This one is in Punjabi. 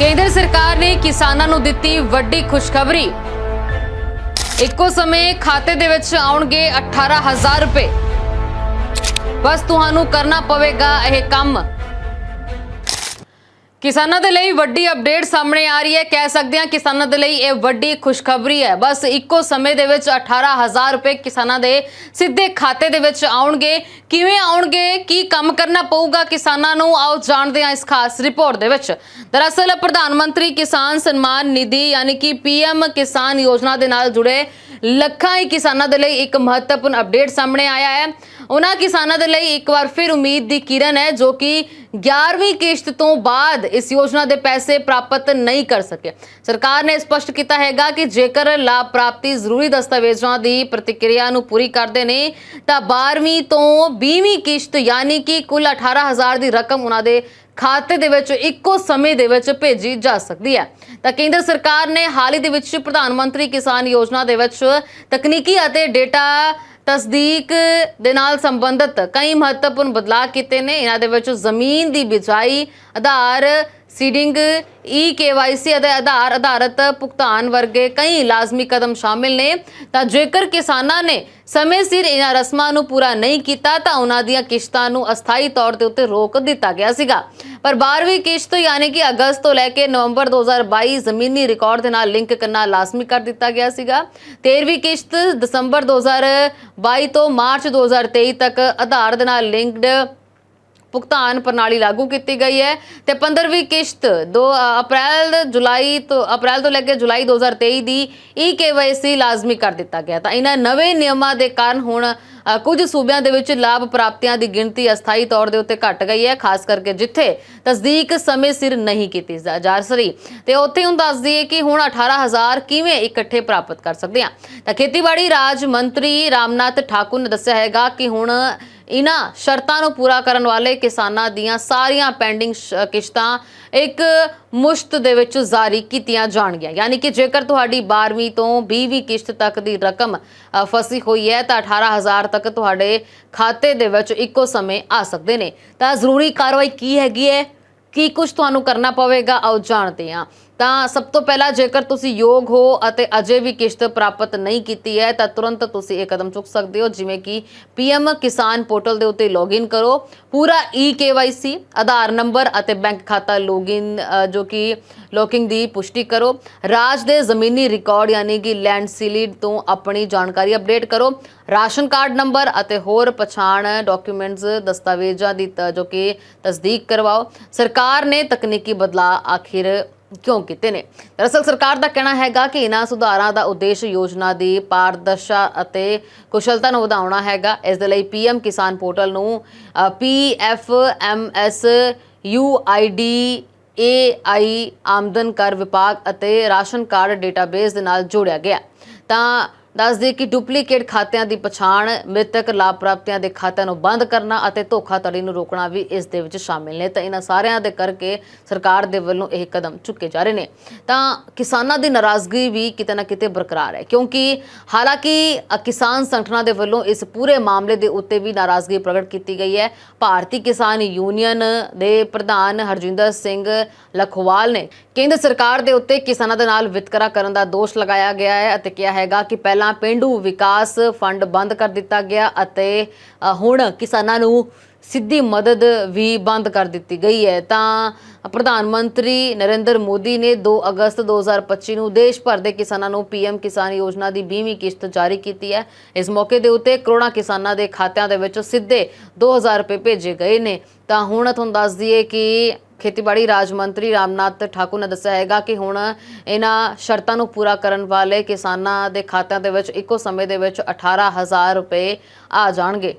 ਕੇਂਦਰ ਸਰਕਾਰ ਨੇ ਕਿਸਾਨਾਂ ਨੂੰ ਦਿੱਤੀ ਵੱਡੀ ਖੁਸ਼ਖਬਰੀ। ਇੱਕੋ ਸਮੇਂ ਖਾਤੇ ਦੇ ਵਿੱਚ ਆਉਣਗੇ 18000 ਰੁਪਏ। ਬਸ ਤੁਹਾਨੂੰ ਕਰਨਾ ਪਵੇਗਾ ਇਹ ਕੰਮ। ਕਿਸਾਨਾਂ ਦੇ ਲਈ ਵੱਡੀ ਅਪਡੇਟ ਸਾਹਮਣੇ ਆ ਰਹੀ ਹੈ। ਕਹਿ ਸਕਦੇ ਹਾਂ ਕਿਸਾਨਾਂ ਦੇ ਲਈ ਇਹ ਵੱਡੀ ਖੁਸ਼ਖਬਰੀ ਹੈ। ਬਸ ਇੱਕੋ ਸਮੇਂ ਦੇ ਵਿੱਚ 18000 ਰੁਪਏ ਕਿਸਾਨਾਂ ਦੇ ਸਿੱਧੇ ਖਾਤੇ ਦੇ ਵਿੱਚ ਆਉਣਗੇ। ਕਿਵੇਂ ਆਉਣਗੇ? ਕੀ ਕੰਮ ਕਰਨਾ ਪਊਗਾ ਕਿਸਾਨਾਂ ਨੂੰ? ਆਓ ਜਾਣਦੇ ਹਾਂ ਇਸ ਖਾਸ ਰਿਪੋਰਟ ਦੇ ਵਿੱਚ। ਦਰਅਸਲ ਪ੍ਰਧਾਨ ਮੰਤਰੀ ਕਿਸਾਨ ਸਨਮਾਨ ਨਿਧੀ, ਯਾਨੀ ਕਿ ਪੀਐਮ ਕਿਸਾਨ ਯੋਜਨਾ ਦੇ ਨਾਲ ਜੁੜੇ ਲੱਖਾਂ ਹੀ ਕਿਸਾਨਾਂ ਦੇ ਲਈ ਇੱਕ ਮਹੱਤਵਪੂਰਨ ਅਪਡੇਟ ਸਾਹਮਣੇ ਆਇਆ ਹੈ। ਉਹਨਾਂ ਕਿਸਾਨਾਂ ਦੇ ਲਈ ਇੱਕ ਵਾਰ ਫਿਰ ਉਮੀਦ ਦੀ ਕਿਰਨ ਹੈ, ਜੋ ਕਿ 11ਵੀਂ ਕਿਸ਼ਤ ਤੋਂ ਬਾਅਦ ਇਸ ਯੋਜਨਾ ਦੇ ਪੈਸੇ ਪ੍ਰਾਪਤ ਨਹੀਂ ਕਰ ਸਕੇ ਸਰਕਾਰ ਨੇ ਸਪਸ਼ਟ ਕੀਤਾ ਹੈਗਾ ਕਿ ਜੇਕਰ ਲਾਭ ਪ੍ਰਾਪਤੀ ਜ਼ਰੂਰੀ ਦਸਤਾਵੇਜ਼ਾਂ ਦੀ ਪ੍ਰਤੀਕਿਰਿਆ ਨੂੰ ਪੂਰੀ ਕਰਦੇ ਨੇ, ਤਾਂ 12ਵੀਂ ਤੋਂ 20ਵੀਂ ਕਿਸ਼ਤ, ਯਾਨੀ ਕਿ ਕੁੱਲ 18000 ਦੀ ਰਕਮ ਉਹਨਾਂ ਦੇ ਖਾਤੇ ਦੇ ਵਿੱਚ ਇੱਕੋ ਸਮੇਂ ਦੇ ਵਿੱਚ ਭੇਜੀ ਜਾ ਸਕਦੀ ਹੈ। ਤਾਂ ਕੇਂਦਰ ਸਰਕਾਰ ਨੇ ਹਾਲ ਹੀ ਦੇ ਵਿੱਚ ਪ੍ਰਧਾਨ ਮੰਤਰੀ ਕਿਸਾਨ ਯੋਜਨਾ ਦੇ ਵਿੱਚ ਤਕਨੀਕੀ ਅਤੇ ਡੇਟਾ ਤਸਦੀਕ ਦੇ ਨਾਲ ਸੰਬੰਧਿਤ ਕਈ ਮਹੱਤਵਪੂਰਨ ਬਦਲਾਅ ਕੀਤੇ ਨੇ। ਇਹਨਾਂ ਦੇ ਵਿੱਚ ਜ਼ਮੀਨ ਦੀ ਬਿਜਾਈ, ਆਧਾਰ ਸੀਡਿੰਗ ਈ ਕੇਵਾਈਸੀ ਅਤੇ ਆਧਾਰ ਆਧਾਰਿਤ ਭੁਗਤਾਨ ਵਰਗੇ ਕਈ ਲਾਜ਼ਮੀ ਕਦਮ ਸ਼ਾਮਿਲ ਨੇ। ਤਾਂ ਜੇਕਰ ਕਿਸਾਨਾਂ ਨੇ ਸਮੇਂ ਸਿਰ ਇਹਨਾਂ ਰਸਮਾਂ ਨੂੰ ਪੂਰਾ ਨਹੀਂ ਕੀਤਾ, ਤਾਂ ਉਹਨਾਂ ਦੀਆਂ ਕਿਸ਼ਤਾਂ ਨੂੰ ਅਸਥਾਈ ਤੌਰ ਤੇ ਉੱਤੇ ਰੋਕ ਦਿੱਤਾ ਗਿਆ ਸੀਗਾ। ਪਰ 12ਵੀਂ ਕਿਸ਼ਤ, ਯਾਨੀ ਕਿ ਅਗਸਤ ਤੋਂ ਲੈ ਕੇ ਨਵੰਬਰ 2022 ਜ਼ਮੀਨੀ ਰਿਕਾਰਡ ਦੇ ਨਾਲ ਲਿੰਕ ਕਰਨਾ ਲਾਜ਼ਮੀ ਕਰ ਦਿੱਤਾ ਗਿਆ ਸੀਗਾ। 13ਵੀਂ ਕਿਸ਼ਤ ਦਸੰਬਰ 2022 ਤੋਂ ਮਾਰਚ 2023 ਤੱਕ ਆਧਾਰ ਦੇ ਨਾਲ ਲਿੰਕਡ ਭੁਗਤਾਨ ਪ੍ਰਣਾਲੀ ਲਾਗੂ ਕੀਤੀ ਗਈ ਹੈ ਤੇ 15ਵੀਂ ਕਿਸ਼ਤ 2 ਅਪ੍ਰੈਲ, ਜੁਲਾਈ ਤੋਂ, ਅਪ੍ਰੈਲ ਤੋਂ ਲੈ ਕੇ ਜੁਲਾਈ 2023 ਦੀ ਈ ਕੇਵਾਈਸੀ ਲਾਜ਼ਮੀ ਕਰ ਦਿੱਤਾ ਗਿਆ ਤਾਂ ਇਹਨਾਂ ਨਵੇਂ ਨਿਯਮਾਂ ਦੇ ਕਾਰਨ ਹੁਣ ਕੁਝ ਸੂਬਿਆਂ ਦੇ ਵਿੱਚ ਲਾਭ ਪ੍ਰਾਪਤੀਆਂ ਦੀ ਗਿਣਤੀ ਅਸਥਾਈ ਤੌਰ ਦੇ ਉੱਤੇ ਘਟ ਗਈ ਹੈ, ਖਾਸ ਕਰਕੇ ਜਿੱਥੇ ਤਸਦੀਕ ਸਮੇਂ ਸਿਰ ਨਹੀਂ ਕੀਤੀ ਜਾ ਰਹੀ ਤੇ ਉੱਥੇ ਹੁਣ ਦੱਸ ਦਈਏ ਕਿ ਹੁਣ 18000 ਕਿਵੇਂ ਇਕੱਠੇ ਪ੍ਰਾਪਤ ਕਰ ਸਕਦੇ ਹਾਂ। ਤਾਂ ਖੇਤੀਬਾੜੀ ਰਾਜ ਮੰਤਰੀ ਰਾਮਨਾਥ ਠਾਕੁਰ ਨੇ ਦੱਸਿਆ ਹੈਗਾ ਕਿ ਹੁਣ ਇਹਨਾਂ ਸ਼ਰਤਾਂ ਨੂੰ ਪੂਰਾ ਕਰਨ ਵਾਲੇ ਕਿਸਾਨਾਂ ਦੀਆਂ ਸਾਰੀਆਂ ਪੈਂਡਿੰਗ ਸ਼- ਕਿਸ਼ਤਾਂ ਇੱਕ ਮੁਸ਼ਤ ਦੇ ਵਿੱਚ ਜਾਰੀ ਕੀਤੀਆਂ ਜਾਣਗੀਆਂ। ਯਾਨੀ ਕਿ ਜੇਕਰ ਤੁਹਾਡੀ 12ਵੀਂ ਤੋਂ 20ਵੀਂ ਕਿਸ਼ਤ ਤੱਕ ਦੀ ਰਕਮ ਫਸੀ ਹੋਈ ਹੈ, ਤਾਂ 18000 ਤੱਕ ਤੁਹਾਡੇ ਖਾਤੇ ਦੇ ਵਿੱਚ ਇੱਕੋ ਸਮੇਂ ਆ ਸਕਦੇ ਨੇ। ਤਾਂ ਜ਼ਰੂਰੀ ਕਾਰਵਾਈ ਕੀ ਹੈਗੀ ਹੈ? ਕੀ ਕੁਝ ਤੁਹਾਨੂੰ ਕਰਨਾ ਪਵੇਗਾ? ਆਓ ਜਾਣਦੇ ਹਾਂ। ਤਾਂ ਸਭ ਤੋਂ ਪਹਿਲਾਂ ਜੇਕਰ ਤੁਸੀਂ ਯੋਗ ਹੋ ਅਤੇ ਅਜੇ ਵੀ ਕਿਸ਼ਤ ਪ੍ਰਾਪਤ ਨਹੀਂ ਕੀਤੀ ਹੈ, ਤਾਂ ਤੁਰੰਤ ਤੁਸੀਂ ਇਹ ਕਦਮ ਚੁੱਕ ਸਕਦੇ ਹੋ, ਜਿਵੇਂ ਕਿ ਪੀਐਮ ਕਿਸਾਨ ਪੋਰਟਲ ਦੇ ਉੱਤੇ ਲੌਗਇਨ ਕਰੋ। ਪੂਰਾ ਈ ਕੇਵਾਈਸੀ ਆਧਾਰ ਨੰਬਰ ਅਤੇ ਬੈਂਕ ਖਾਤਾ ਲੌਗਇਨ ਜੋ ਕਿ ਲੋਕਿੰਗ ਦੀ ਪੁਸ਼ਟੀ ਕਰੋ। ਰਾਜ ਦੇ ਜ਼ਮੀਨੀ ਰਿਕਾਰਡ ਯਾਨੀ ਕਿ ਲੈਂਡ ਸੀਲਿਡ ਤੋਂ ਆਪਣੀ ਜਾਣਕਾਰੀ ਅਪਡੇਟ ਕਰੋ। ਰਾਸ਼ਨ ਕਾਰਡ ਨੰਬਰ ਅਤੇ ਹੋਰ ਪਛਾਣ ਡਾਕੂਮੈਂਟਸ, ਦਸਤਾਵੇਜ਼ਾਂ ਦੀ ਤ- ਜੋ ਕਿ ਤਸਦੀਕ ਕਰਵਾਓ। ਸਰਕਾਰ ਨੇ ਤਕਨੀਕੀ ਬਦਲਾਅ ਆਖਿਰ ਕਿਉਂ ਕੀਤੇ ਨੇ? ਦਰਅਸਲ ਸਰਕਾਰ ਦਾ ਕਹਿਣਾ ਹੈਗਾ ਕਿ ਇਹਨਾਂ ਸੁਧਾਰਾਂ ਦਾ ਉਦੇਸ਼ ਯੋਜਨਾ ਦੀ ਪਾਰਦਰਸ਼ਾ ਅਤੇ ਕੁਸ਼ਲਤਾ ਨੂੰ ਵਧਾਉਣਾ ਹੈਗਾ। ਇਸ ਦੇ ਲਈ ਪੀਐਮ ਕਿਸਾਨ ਪੋਰਟਲ ਨੂੰ P F M S, U I D AI ਆਮਦਨ ਕਰ ਵਿਭਾਗ ਅਤੇ ਰਾਸ਼ਨ ਕਾਰਡ ਡੇਟਾਬੇਸ ਦੇ ਨਾਲ ਜੋੜਿਆ ਗਿਆ। ਤਾਂ ਦੱਸ ਦਈਏ ਕਿ ਡੁਪਲੀਕੇਟ ਖਾਤਿਆਂ ਦੀ ਪਛਾਣ, ਮ੍ਰਿਤਕ ਲਾਭ ਪ੍ਰਾਪਤੀਆਂ ਦੇ ਖਾਤਿਆਂ ਨੂੰ ਬੰਦ ਕਰਨਾ ਅਤੇ ਧੋਖਾਧੜੀ ਨੂੰ ਰੋਕਣਾ ਵੀ ਇਸ ਦੇ ਵਿੱਚ ਸ਼ਾਮਿਲ ਨੇ। ਤਾਂ ਇਹਨਾਂ ਸਾਰਿਆਂ ਦੇ ਕਰਕੇ ਸਰਕਾਰ ਦੇ ਵੱਲੋਂ ਇਹ ਕਦਮ ਚੁੱਕੇ ਜਾ ਰਹੇ ਨੇ। ਤਾਂ ਕਿਸਾਨਾਂ ਦੀ ਨਾਰਾਜ਼ਗੀ ਵੀ ਕਿਤੇ ਨਾ ਕਿਤੇ ਬਰਕਰਾਰ ਹੈ, ਕਿਉਂਕਿ ਹਾਲਾਂਕਿ ਕਿਸਾਨ ਸੰਗਠਨਾਂ ਦੇ ਵੱਲੋਂ ਇਸ ਪੂਰੇ ਮਾਮਲੇ ਦੇ ਉੱਤੇ ਵੀ ਨਾਰਾਜ਼ਗੀ ਪ੍ਰਗਟ ਕੀਤੀ ਗਈ ਹੈ। ਭਾਰਤੀ ਕਿਸਾਨ ਯੂਨੀਅਨ ਦੇ ਪ੍ਰਧਾਨ ਹਰਜਿੰਦਰ ਸਿੰਘ ਲਖਵਾਲ ਨੇ ਕੇਂਦਰ ਸਰਕਾਰ ਦੇ ਉੱਤੇ ਕਿਸਾਨਾਂ ਦੇ ਨਾਲ ਵਿਤਕਰਾ ਕਰਨ ਦਾ ਦੋਸ਼ ਲਗਾਇਆ ਗਿਆ ਹੈ ਅਤੇ ਕਿਹਾ ਹੈਗਾ ਕਿ ਪਹਿਲਾਂ ਪਿੰਡੂ ਵਿਕਾਸ ਫੰਡ ਬੰਦ ਕਰ ਦਿੱਤਾ ਗਿਆ ਅਤੇ ਹੁਣ ਕਿਸਾਨਾਂ ਨੂੰ ਸਿੱਧੀ ਮਦਦ ਵੀ ਬੰਦ ਕਰ ਦਿੱਤੀ ਗਈ ਹੈ। ਤਾਂ ਪ੍ਰਧਾਨ ਮੰਤਰੀ ਨਰਿੰਦਰ ਮੋਦੀ ਨੇ 2 ਅਗਸਤ 2025 ਨੂੰ ਦੇਸ਼ ਭਰ ਦੇ ਕਿਸਾਨਾਂ ਨੂੰ ਪੀਐਮ ਕਿਸਾਨ ਯੋਜਨਾ ਦੀ 20ਵੀਂ ਕਿਸ਼ਤ ਜਾਰੀ ਕੀਤੀ ਹੈ। ਇਸ ਮੌਕੇ ਦੇ ਉੱਤੇ ਕਰੋੜਾਂ ਕਿਸਾਨਾਂ ਦੇ ਖਾਤਿਆਂ ਦੇ ਵਿੱਚ ਸਿੱਧੇ 2000 ਰੁਪਏ ਭੇਜੇ ਗਏ ਨੇ। ਤਾਂ ਹੁਣ ਤੁਹਾਨੂੰ ਦੱਸ ਦਈਏ ਕਿ ਖੇਤੀਬਾੜੀ ਰਾਜ ਮੰਤਰੀ ਰਾਮਨਾਥ ਠਾਕੁਰ ਨੇ ਦੱਸਿਆ ਹੈਗਾ ਕਿ ਹੁਣ ਇਹਨਾਂ ਸ਼ਰਤਾਂ ਨੂੰ ਪੂਰਾ ਕਰਨ ਵਾਲੇ ਕਿਸਾਨਾਂ ਦੇ ਖਾਤਿਆਂ ਦੇ ਵਿੱਚ ਇੱਕੋ ਸਮੇਂ ਦੇ ਵਿੱਚ 18000 ਰੁਪਏ ਆ ਜਾਣਗੇ।